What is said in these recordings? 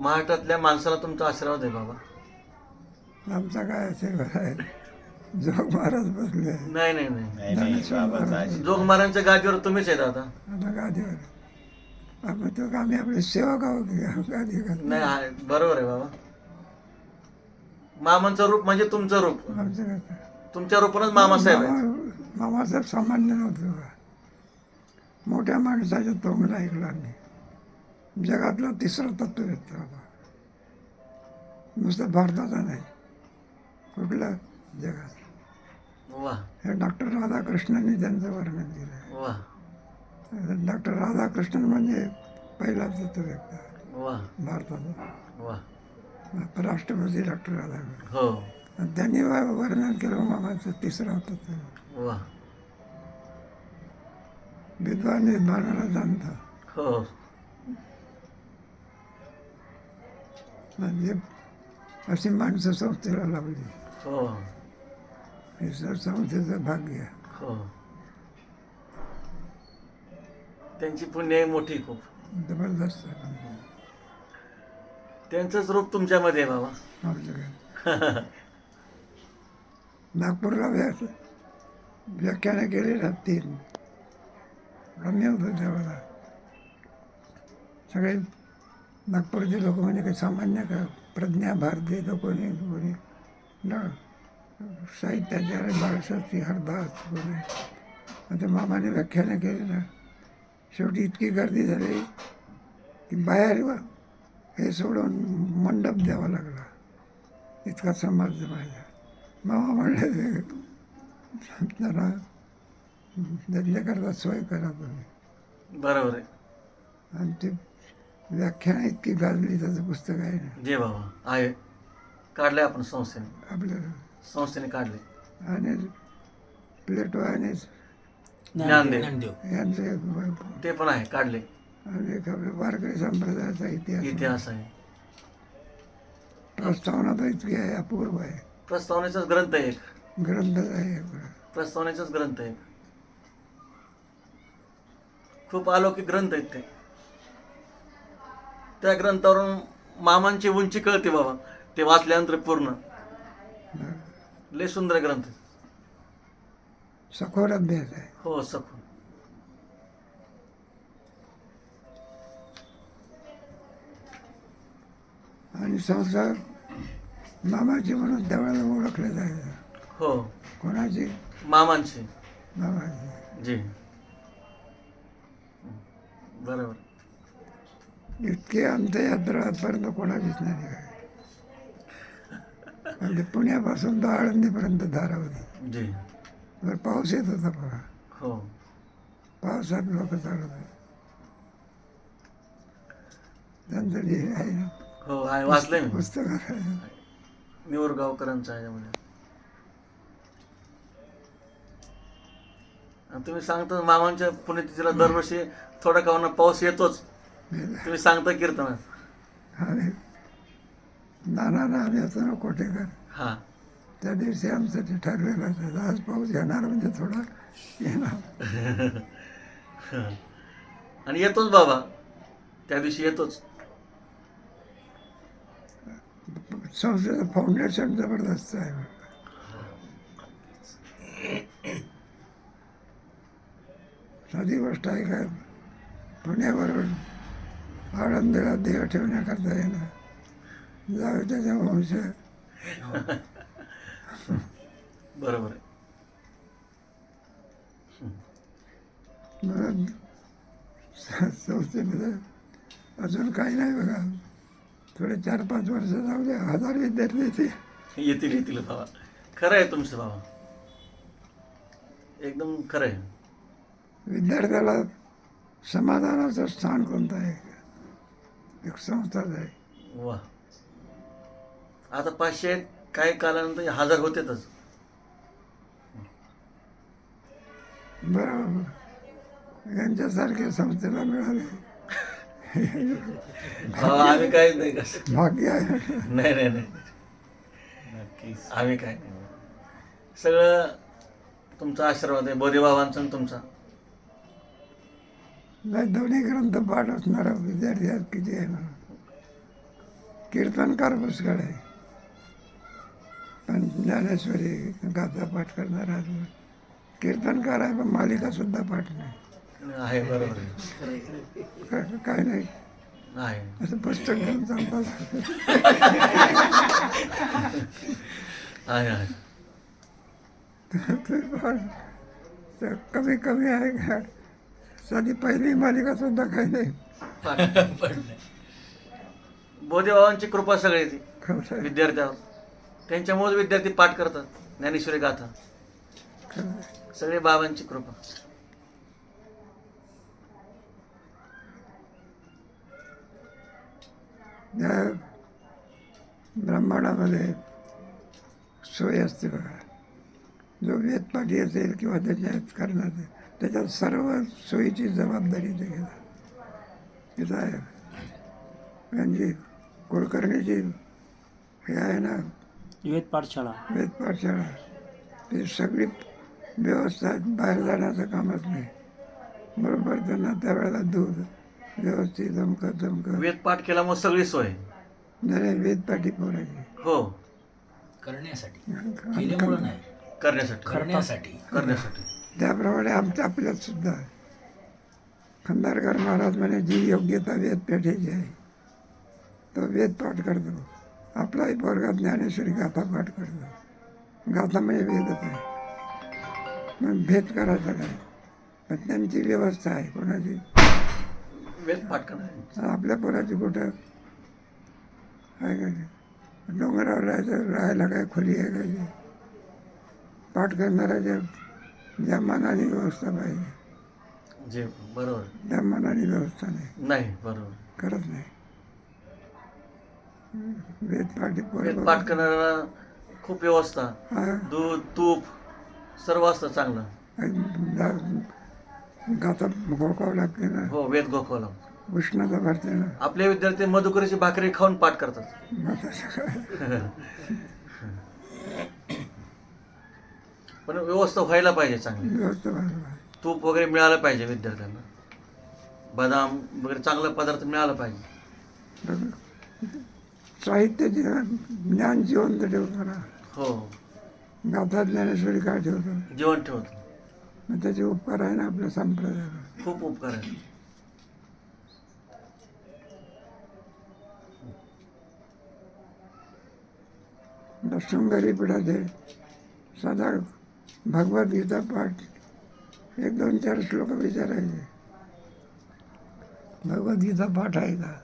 महाराष्ट्रातल्या माणसाला तुमचा आशीर्वाद आहे बाबा? आमचा काय असेल आहे? जोग महाराज बसले. नाही नाही नाही. नाही बाबाचा आशीर्वाद. गादीवर तुम्हीच आहेत आता आता गादीवर. आपण तो आम्ही आपले सेवक आहोत? की गादी नाही आहे, बरोबर आहे बाबा. मामांचं रूप म्हणजे तुमचं रूप. आमचं काय तुमच्या रूपानच मामासाहेब आहेत. मामा मामासाहेब सामान्य नव्हतं मोठ्या माणसाच्या तोंडला ऐकलं आम्ही. जगातला तिसरा तत्व येतो बाबा नुसतं भारताचा नाही कुठल्या जगात हे डॉक्टर राधाकृष्णननी त्यांचं वर्णन केलं वा. डॉक्टर राधाकृष्णन म्हणजे पहिला तत्व व्यक्त वा. भारताचा. राष्ट्रपती डॉक्टर राधाकृष्णन. हो. त्यांनी वर्णन केलं मामाचं तिसरा तत्व विद्वान विद्वानाला जाणता. म्हणजे अशी माणसं संस्थेला लावली. हो. हे सर संस्थेचं भाग्य. आहे. हो. त्यांची पुण्य मोठी खूप. जबरदस्त. त्यांचंच रूप तुमच्यामध्ये आहे बाबा. नागपूरला व्या- व्याख्यानं केली ना तीन. कमी होतं त्यावेळेला सगळे नागपूरचे लोक म्हणजे काही सामान्य का प्रज्ञा भारतीय तर कोणी कोणी? ना साहित्याचार्य बाळशास्त्री हरदास कोणी? आता मामाने व्याख्यानं केली ना शेवटी इतकी गर्दी झाली की बाहेर व- हे सोडून मंडप द्यावा लागला. इतका समाज जमायला मामा म्हणले जरा सोय करा तुम्ही. बरोबर आहे. आणि ते व्याख्यान इतकी गाजली त्याचं पुस्तक आहे ना. जे बाबा आहे. काढले आपण संस्थेने. आपलं संस्थेने काढले आणि प्लेटो आणि ज्ञानदेव यांचं एक ते पण आहे काढले आणि एक आपल्या वारकरी संप्रदायाचा इतिहास इतिहास आहे. प्रस्तावना तर इतकी आहे अपूर्व आहे. प्रस्तावनेचाच ग्रंथ आहे एक. ग्रंथच आहे एक. प्रस्तावनेचाच ग्रंथ आहे खूप अलौकिक ग्रंथ आहेत ते. त्या ग्रंथावरून मामांची उंची कळते बाबा. ते वाचल्यानंतर पूर्ण. लय सुंदर ग्रंथ. सखोल अभ्यास आहे. हो सखून आणि संसार मामाची म्हणून त्यावेळेला ओळखले जायचं. हो. कोणाची? मामांची. मामाची. जी. बरोबर. इतकी अंत्ययात्रा आजपर्यंत कोणाचीच नाही काय अगदी पुण्यापासून तर आळंदीपर्यंत धारा होती जी. तर पाऊस येत होता बघा. हो. पावसात लोक चालत होते. त्यांचं जे आहे ना? हो आहे वाचलंय मी. पुस्तकात आहे. निवरगावकरांचं आहे आणि तुम्ही सांगता मामांच्या पुण्यतिथीला दरवर्षी थोडा का होईना पाऊस येतोच. तुम्ही सांगता कीर्तनात. आणि नाना ना आम्ही होतो ना कोटेकर हा. त्या दिवशी आमचं ते ठरलेलं होतं आज पाऊस येणार म्हणजे थोडा येणार. आणि येतोच बाबा. त्या दिवशी येतोच. संस्थेचं फाउंडेशन जबरदस्त आहे. साधी गोष्ट आहे. काय पुण्यावरून आळंदीला देह ठेवण्याकरता येणं. जाऊ त्याच्या वंश. बरोबर संस्थेमध्ये अजून काही नाही बघा. थोडे चार पाच वर्ष जाऊ द्या हजार विद्यार्थी येते येतील येतील बाबा. खरं आहे तुमचं बाबा. एकदम खरं आहे. विद्यार्थ्याला समाधानाचं स्थान कोणतं आहे? एक संस्थाच आहे. वा. आता पाचशे आहेत, काही कालानंतर हजार होतेच बरोबर यांच्यासारख्या संस्थेला मिळाले. आम्ही काय नाही. कसं भाग्य आहे. नाही नाही नाही. नक्कीच. आम्ही काय नाही. सगळं तुमचा आशीर्वाद आहे बोधेबाबांचा आणि तुमचा. दोन्ही ग्रंथ पाठ असणारा विद्यार्थी आहेत किती आहे ना? कीर्तनकार पुष्कळ आहे. पण ज्ञानेश्वरी गाथा पाठ करणारा आहे. कीर्तनकार आहे पण मालिका सुद्धा पाठ नाही. आहे बरोबर आहे. का- काय नाही. असं पुस्तक घेऊन चालतात कमी कमी आहे का? साधी पहिली मालिका सुद्धा काही नाही. बोधेबाबांची कृपा सगळी ती. खरं आहे, विद्यार्थ्यावर त्यांच्यामुळे विद्यार्थी पाठ करतात ज्ञानेश्वरी गाथा. खरं आहे. सगळे बाबांची कृपा. त्या ब्रह्मांडामध्ये सोय असते बघा. जो वेदपाठी असेल किंवा त्याच्यात करणार त्याच्यात सर्व सोयीची जबाबदारी ते घेतात. तिथं आहे. म्हणजे कुलकर्णीची हे आहे ना विवेक पाठशाळा. वेद पाठशाळा. ती सगळी व्यवस्था बाहेर जाण्याचं कामच नाही. बरोबर त्यांना त्यावेळेला दूध व्यवस्थित जमकं जमकं वेद पाठ केल्यामुळे सगळी सोय. नाही वेद पाठी पोरायची. हो. करण्यासाठी. केल्यामुळं नाही. करण्यासाठी. करण्यासाठी. करण्यासाठी. त्याप्रमाणे आमच्या आपल्यात सुद्धा. खंदारकर महाराज म्हणे जी योग्यता वेद पेठायची आहे तो वेद पाठ करतो. आपलाही पोरगा ज्ञानेश्वरी गाथा पाठ करतो. गाथा म्हणजे वेदच आहे. मग भेद करायचा काय? पण त्यांची व्यवस्था आहे कोणाची? वेद पाठ करणार. आपल्या पोराची कुठं? आहे का नाही? डोंगरावर राहायचं राहायला काय खोली आहे का पाठ करणाऱ्याच्या ज्या मनाने व्यवस्था पाहिजे. जे बरोबर. मनाने व्यवस्था नाही. नाही बरोबर. करत नाही. वेद पाठी वेद पाठ करणाऱ्याला खूप व्यवस्था. दूध तूप सर्व असतं चांगलं. गाथा गोकावं लागते ना. हो वेद गोखवला उष्णता भरते ना. आपले विद्यार्थी मधुकरीची भाकरी खाऊन पाठ करतात तसं काय पण व्यवस्था व्हायला पाहिजे चांगली. व्हायला तूप वगैरे मिळालं पाहिजे विद्यार्थ्यांना. बदाम वगैरे चांगला पदार्थ मिळाला पाहिजे. बघ. साहित्याचे ज्ञान जिवंत ठेवतो ना हो. गाथा ज्ञानेश्वरी काय ठेवतो जेवण ठेवतो मग त्याचे उपकार आहे ना आपल्या संप्रदायाला? खूप उपकार आहे. शृंगारी पीठाचे साधा भगवद्गीता पाठ. एक दोन चार श्लोक विचारायचे. भगवद्गीता पाठ आहे का?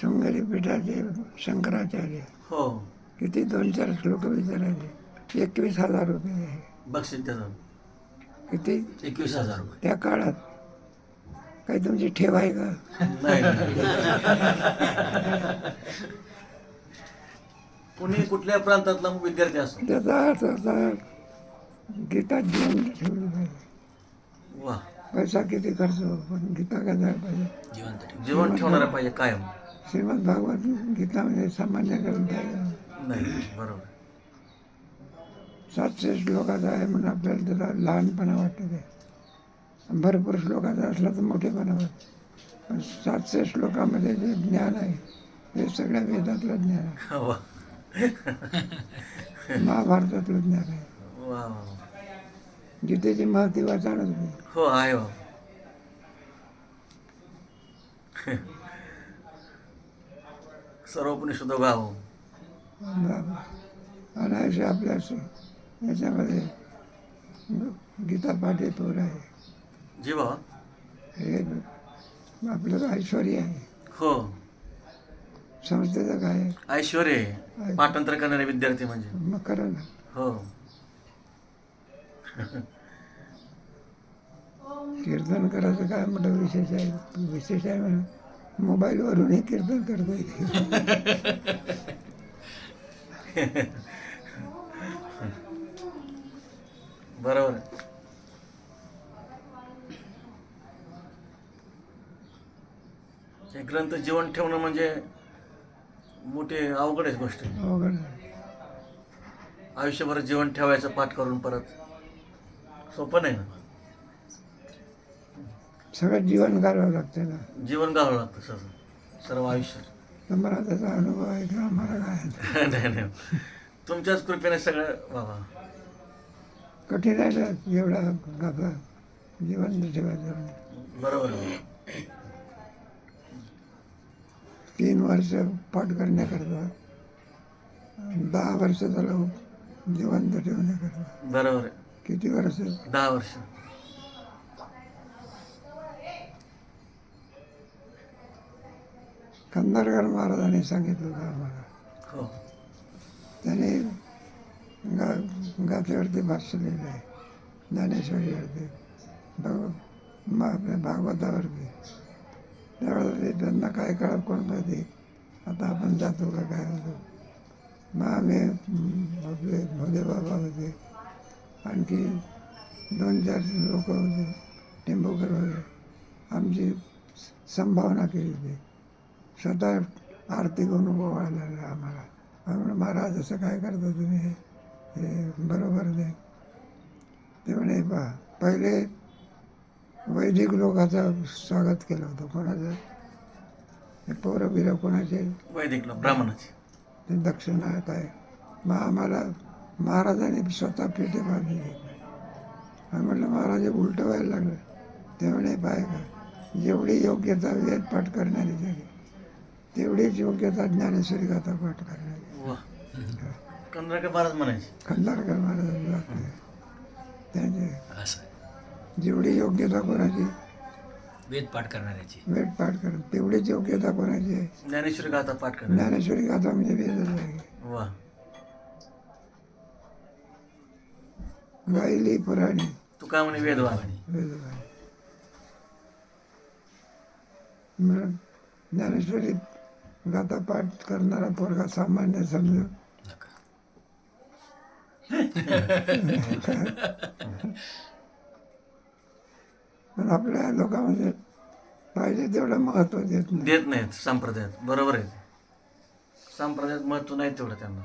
शृंगारी पीठाचे शंकराचार्य. हो. किती? दोन चार श्लोक विचारायचे. एकवीस हजार रुपये आहे. बक्षीस किती? एकवीस हजार रुपये. त्या काळात काही तुमची ठेव आहे का? नाही. कुणी कुठल्या प्रांतातला विद्यार्थी असो. त्याचा अर्थ असा गीता जीवन ठेवलं पाहिजे. वा. पैसा किती खर्च हो, पण गीता काय झालं पाहिजे? जिवंत जेवण ठेवणारा पाहिजे कायम. श्रीमद भागवत गीता म्हणजे सामान्य ग्रंथ आहे नाही बरोबर. सातशे श्लोकाचा आहे म्हणून आपल्याला त्याला लहानपणा वाटतं ते भरपूर श्लोकाचा असला तर मोठेपणा वाटतं पण सातशे श्लोकामध्ये जे ज्ञान आहे ते सगळ्या वेदातलं ज्ञान आहे. महाभारतातलं ज्ञान आहे. वा वा वा. गीतेची महती वाचाणच नाही हो आहे वा सर्वपणी सुद्धा गाव असे आपल्या याच्यामध्ये गीता पाठ येतो आहे. जी बा. हे आपलं ऐश्वर आहे. हो. संस्थेचं काय? आहे. पाठांतर करणारे विद्यार्थी म्हणजे. मग करा ना. हो. कीर्तन करायचं काय मोठं विशेष आहे. विशेष आहे मोबाईलवरूनही कीर्तन करता येते बरोबर. हे ग्रंथ जीवन ठेवणं म्हणजे मोठी अवघडच गोष्ट. अवघड. आयुष्यभर जीवन ठेवायचं पाठ करून परत सोपं नाही ना. सगळं जीवन घालावं लागतं ना. जीवन घालावं लागतं सगळं सर्व आयुष्य. तुम्हाला त्याचा अनुभव आहे का? आम्हाला काय नाही नाही. तुमच्याच कृपेने सगळं बाबा. कठीण आहे ना एवढा गाभा जिवंत ठेवायचं. बरोबर आहे. तीन वर्ष पाठ करण्याकरता दहा वर्ष झालं जिवंत ठेवण्याकरता. बरोबर आहे. किती वर्ष? दहा वर्ष. खंदारकर महाराजांनी सांगितलं होतं आम्हाला. हो. त्याने गा गाथेवरती भाष्य लिहिलं आहे ज्ञानेश्वरीवरती भग मग आपल्या भागवतावरती. त्यावेळेला ते त्यांना काय कळत कोण कळते आता आपण जातो का काय होतो? मग आम्ही आपले भोले बाबा होते. आणखी दोन चार लोक होते. टेंबूकर होते. आमची संभावना केली होती. स्वतः आर्थिक अनुभव आलेला आम्हाला. आम्ही म्हणलं, महाराज असं काय करता तुम्ही? हे हे बरोबर नाही. ते म्हणे पहा पहिले वैदिक लोकांचं स्वागत केलं होतं कोणाचं? हे पोरं बिरं कोणाचे? वैदिक लोक ब्राह्मणाचे. ते दक्षिणा काय मग आम्हाला महाराजांनी स्वतः पेटे बांधले. आम्ही म्हटलं महाराज उलटं व्हायला लागलं. ते म्हणे पाय का जेवढी योग्यता वेद पाठ करणारी झाली तेवढीच योग्यता ज्ञानेश्वरी गाथा पाठ करणारी वा. कंदराकर महाराज म्हणायचे. वाटले त्यांचे जेवढी योग्यता कोणाची? वेद पाठ करणाऱ्याची. वेद पाठ कर तेवढीच योग्यता कोणाची आहे? ज्ञानेश्वरी गाथा पाठ करणार. ज्ञानेश्वरी गाथा म्हणजे वेदच आहे. वा. गायली पुराणी. तू काय म्हणे? वेदवाणी ज्ञानेश्वरी गाथा पाठ करणारा पोरगा सामान्य समजून. नका. पण आपल्या लोकांमध्ये पाहिजे तेवढं महत्त्व देत नाही. देत नाहीत संप्रदायात. बरोबर आहे. संप्रदायात महत्त्व नाही तेवढं त्यांना.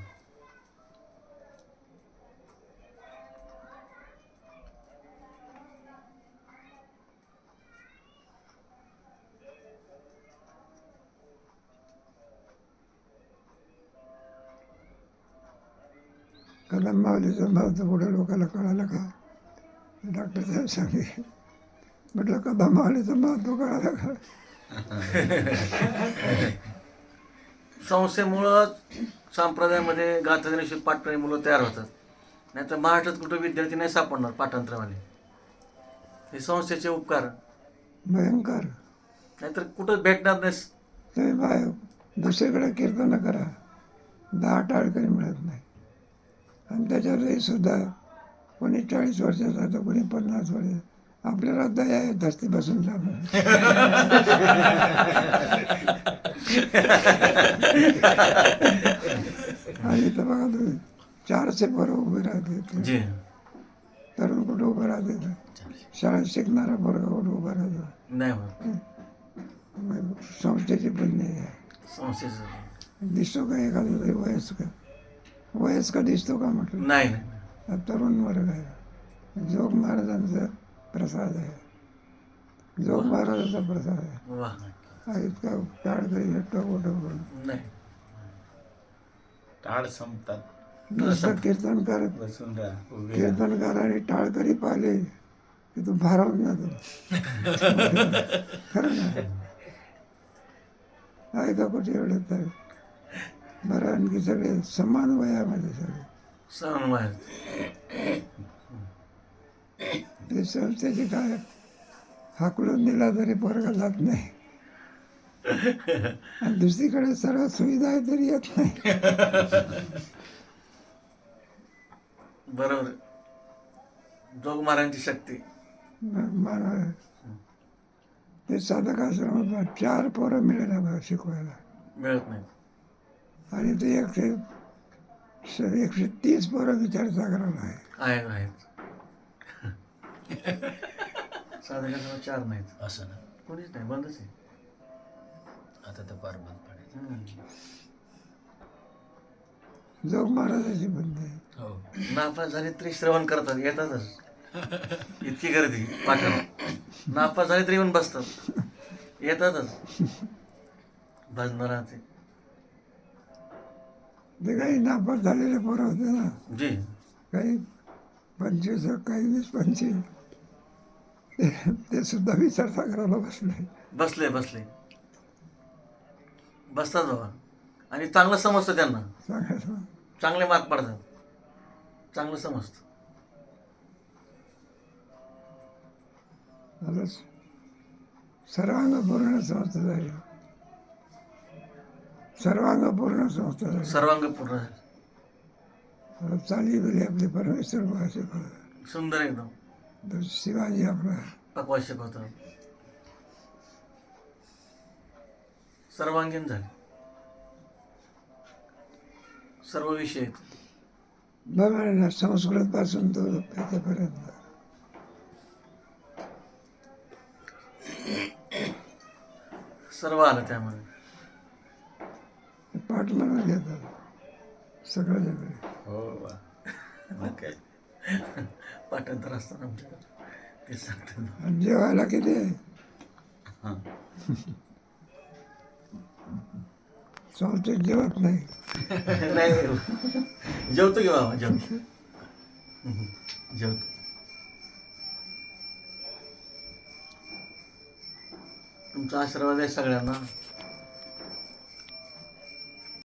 कदम माऊलीचं महत्त्व पुढे लोकांना कळालं का? डॉक्टर साहेब सांगे म्हटलं कदम माऊलीचं महत्त्व कळालं का? संस्थेमुळं संप्रदायामध्ये गाथा ज्ञानेश्वरी पाठ करणारी मुलं तयार होतात. नाही तर महाराष्ट्रात कुठं विद्यार्थी नाही सापडणार पाठांतरवाले हे संस्थेचे उपकार. भयंकर. नाहीतर कुठं भेटणार नाही बाय दुसरीकडे कीर्तन करा. दहा टाळकरी मिळत नाही. आणि त्याच्यावरही सुद्धा कोणी चाळीस वर्षाचा तर कोणी पन्नास वर्ष आपल्याला दया आहे धस्ती बसून जाणं आणि तर बघा तुम्ही चारशे पोरं उभे राहते जी. तरुण कुठं उभं राहते शाळेत शिकणारा पोरगा कुठं उभा राहतो? संस्थेची पण नाही आहे. दिसतो का एखादा तरी वयस्कर वयस्कर दिसतो का म्हटलं? नाही हा तरुण वर्ग आहे. जोग महाराजांचा प्रसाद आहे. जोग महाराजांचा प्रसाद आहे. वा. हा इतका टाळकरी भेटतो कुठं पण नाही. टाळ संपतात. नुसतं कीर्तन करत. बसून राहा. उभे राहा. कीर्तनकार आणि टाळकरी पाहिले की तू भारावून जातो. खरं ना? आहे का कुठे एवढं तर. बरं आणखी सगळे समान वयामध्ये सगळे. सण आहेत ते संस्थेचे काय हाकलून दिला तरी पोरगा जात नाही. आणि दुसरीकडे सर्व सुविधा आहे तरी येत नाही. बरोबर. आहे. जोग महाराजांची शक्ती. म- मला ते साधक आश्रमात चार पोरं मिळाले शिकवायला. मिळत नाही आणि ते एकशे स- एकशे तीस पोरं विचारसागराला आहे आहेत. आहेत साधकांना चार नाहीत. असं ना? कोणीच नाही बंदच आहे. आता तर फार बंद पडायचं. जोग महाराजाची बंद आहे. हो. नापास झाले तरी श्रवण करतात येतातच. इतकी गर्दी पाठाला नापास झाले तरी येऊन बसतात. येतातच. भजन राहते ते काही नापास झालेले पोरं होते ना. जी. काही पंचवीस काही वीस पंचवीस. ते ते सुद्धा विचारसागराला बसले. बसले बसले. बसतात बाबा. आणि चांगलं समजतं त्यांना. सांगायचं चांगले मार्क पडतात. चांगलं समजतं. आता सर्वांग पूर्ण संस्था झाली सर्वांग पूर्ण संस्था झाली. सर्वांग पूर्ण झाले. आता चाली गेली आपली परमेश्वर भाषे सुंदर एकदम. शिवाजी आपला. पकवास शिकवतं. सर्वांगीण झाले. सर्व विषय. बघा ना संस्कृत पासून तो त्याच्यापर्यंत. सर्व आलं त्यामध्ये. पाठ म्हणून घेतात. सगळं हो मग काय पाठांतर असताना आमच्याकडे. ते सांगतात. आणि जेवायला किती? हां. संस्थेत जेवत नाही नाही. जेवतो की बाबा जेवतो. जेवतो. तुमचा आशीर्वाद आहे सगळ्यांना.